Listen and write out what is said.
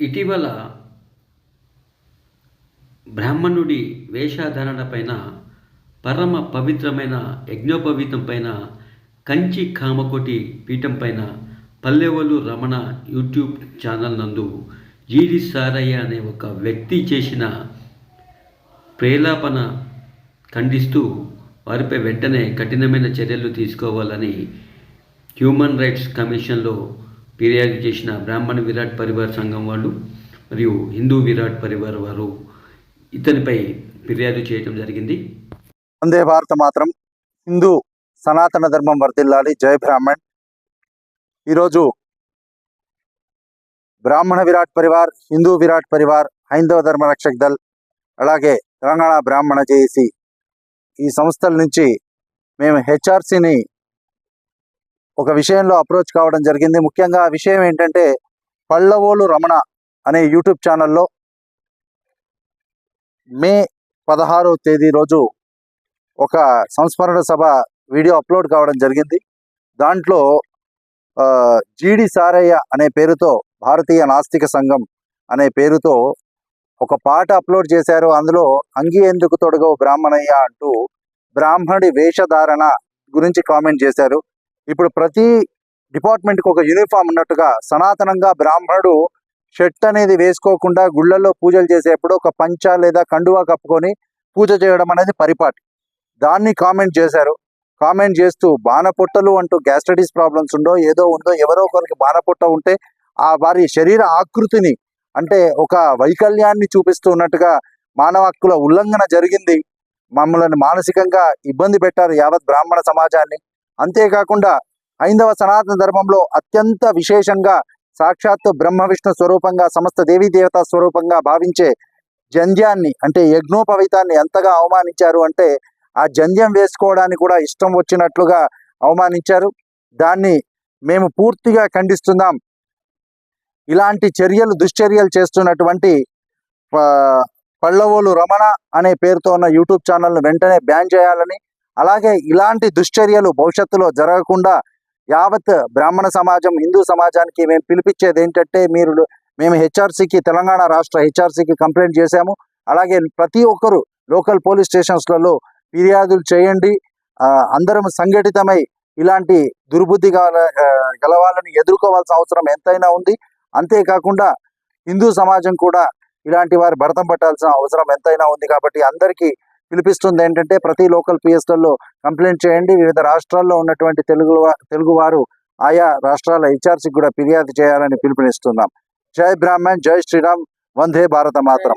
ఇటీవల బ్రాహ్మణుడి వేషధారణ పైన పరమ పవిత్రమైన యజ్ఞోపవీతం పైన కంచి కామకోటి పీఠం పైన పల్లెవలు రమణ యూట్యూబ్ ఛానల్ నందు జీడి సారయ్య అనే ఒక వ్యక్తి చేసిన ప్రేలాపన ఖండిస్తూ వారిపై వెంటనే కఠినమైన చర్యలు తీసుకోవాలని హ్యూమన్ రైట్స్ కమిషన్లో ఫిర్యాదు చేసిన బ్రాహ్మణ విరాట్ పరివార సంఘం వాళ్ళు మరియు హిందూ విరాట్ పరివార వారు ఇతనిపై ఫిర్యాదు చేయడం జరిగింది. వందే భారత మాత్రం హిందూ సనాతన ధర్మం వర్ధిల్లాలి జై బ్రాహ్మణ్. ఈరోజు బ్రాహ్మణ విరాట్ పరివార్ హిందూ విరాట్ పరివార్ హైందవ ధర్మ రక్షక్ దల్ అలాగే తెలంగాణ బ్రాహ్మణ జేఏసీ ఈ సంస్థల నుంచి మేము హెచ్ఆర్సీని ఒక విషయంలో అప్రోచ్ కావడం జరిగింది. ముఖ్యంగా ఆ విషయం ఏంటంటే పళ్ళవోలు రమణ అనే యూట్యూబ్ ఛానల్లో మే పదహారో తేదీ రోజు ఒక సంస్మరణ సభ వీడియో అప్లోడ్ కావడం జరిగింది. దాంట్లో ఆ, జీడి సారయ్య అనే పేరుతో భారతీయ నాస్తిక సంఘం అనే పేరుతో ఒక పాట అప్లోడ్ చేశారు. అందులో అంగి ఎందుకు తొడగవు బ్రాహ్మణయ్య అంటూ బ్రాహ్మణి వేషధారణ గురించి కామెంట్ చేశారు. ఇప్పుడు ప్రతి డిపార్ట్మెంట్కి ఒక యూనిఫామ్ ఉన్నట్టుగా సనాతనంగా బ్రాహ్మణుడు షర్ట్ అనేది వేసుకోకుండా గుళ్ళల్లో పూజలు చేసేప్పుడు ఒక పంచ లేదా కండువా కప్పుకొని పూజ చేయడం అనేది పరిపాటి. దాన్ని కామెంట్ చేశారు. కామెంట్ చేస్తూ బాణపుట్టలు అంటూ గ్యాస్ట్రైటిస్ ప్రాబ్లమ్స్ ఉండో ఏదో ఉందో ఎవరో ఒకరికి బాణపుట్ట ఉంటే ఆ వారి శరీర ఆకృతిని అంటే ఒక వైకల్యాన్ని చూపిస్తూ ఉన్నట్టుగా మానవ హక్కుల ఉల్లంఘన జరిగింది. మమ్మల్ని మానసికంగా ఇబ్బంది పెట్టారు యావత్ బ్రాహ్మణ సమాజాన్ని. అంతేకాకుండా హైందవ సనాతన ధర్మంలో అత్యంత విశేషంగా సాక్షాత్తు బ్రహ్మ విష్ణు స్వరూపంగా సమస్త దేవీ దేవతా స్వరూపంగా భావించే జంధ్యాన్ని అంటే యజ్ఞోపవితాన్ని ఎంతగా అవమానించారు అంటే ఆ జంధ్యం వేసుకోవడానికి కూడా ఇష్టం వచ్చినట్లుగా అవమానించారు. దాన్ని మేము పూర్తిగా ఖండిస్తున్నాం. ఇలాంటి చర్యలు దుశ్చర్యలు చేస్తున్నటువంటి ప- పళ్ళవోలు రమణ అనే పేరుతో ఉన్న యూట్యూబ్ ఛానల్ను వెంటనే బ్యాన్ చేయాలని అలాగే ఇలాంటి దుశ్చర్యలు భవిష్యత్తులో జరగకుండా యావత్ బ్రాహ్మణ సమాజం హిందూ సమాజానికి మేము పిలిపించేది ఏంటంటే మీరు మేము హెచ్ఆర్సీకి తెలంగాణ రాష్ట్ర హెచ్ఆర్సీకి కంప్లైంట్ చేశాము. అలాగే ప్రతి ఒక్కరు లోకల్ పోలీస్ స్టేషన్స్లలో ఫిర్యాదులు చేయండి. అందరం సంఘటితమై ఇలాంటి దుర్బుద్ధి గల- వాళ్ళని ఎదుర్కోవాల్సిన అవసరం ఎంతైనా ఉంది. అంతేకాకుండా హిందూ సమాజం కూడా ఇలాంటి వారి భరతం పట్టాల్సిన అవసరం ఎంతైనా ఉంది కాబట్టి అందరికీ పిలిపిస్తుంది ఏంటంటే ప్రతి లోకల్ పిఎస్లలో కంప్లైంట్ చేయండి. వివిధ రాష్ట్రాల్లో ఉన్నటువంటి తెలుగు తెలుగువారు తెలుగు వారు ఆయా రాష్ట్రాల ఇన్ఛార్జికి కూడా ఫిర్యాదు చేయాలని పిలుపునిస్తున్నాం. జై బ్రాహ్మణ్ జై శ్రీరామ్ వందే భారత మాత్రం.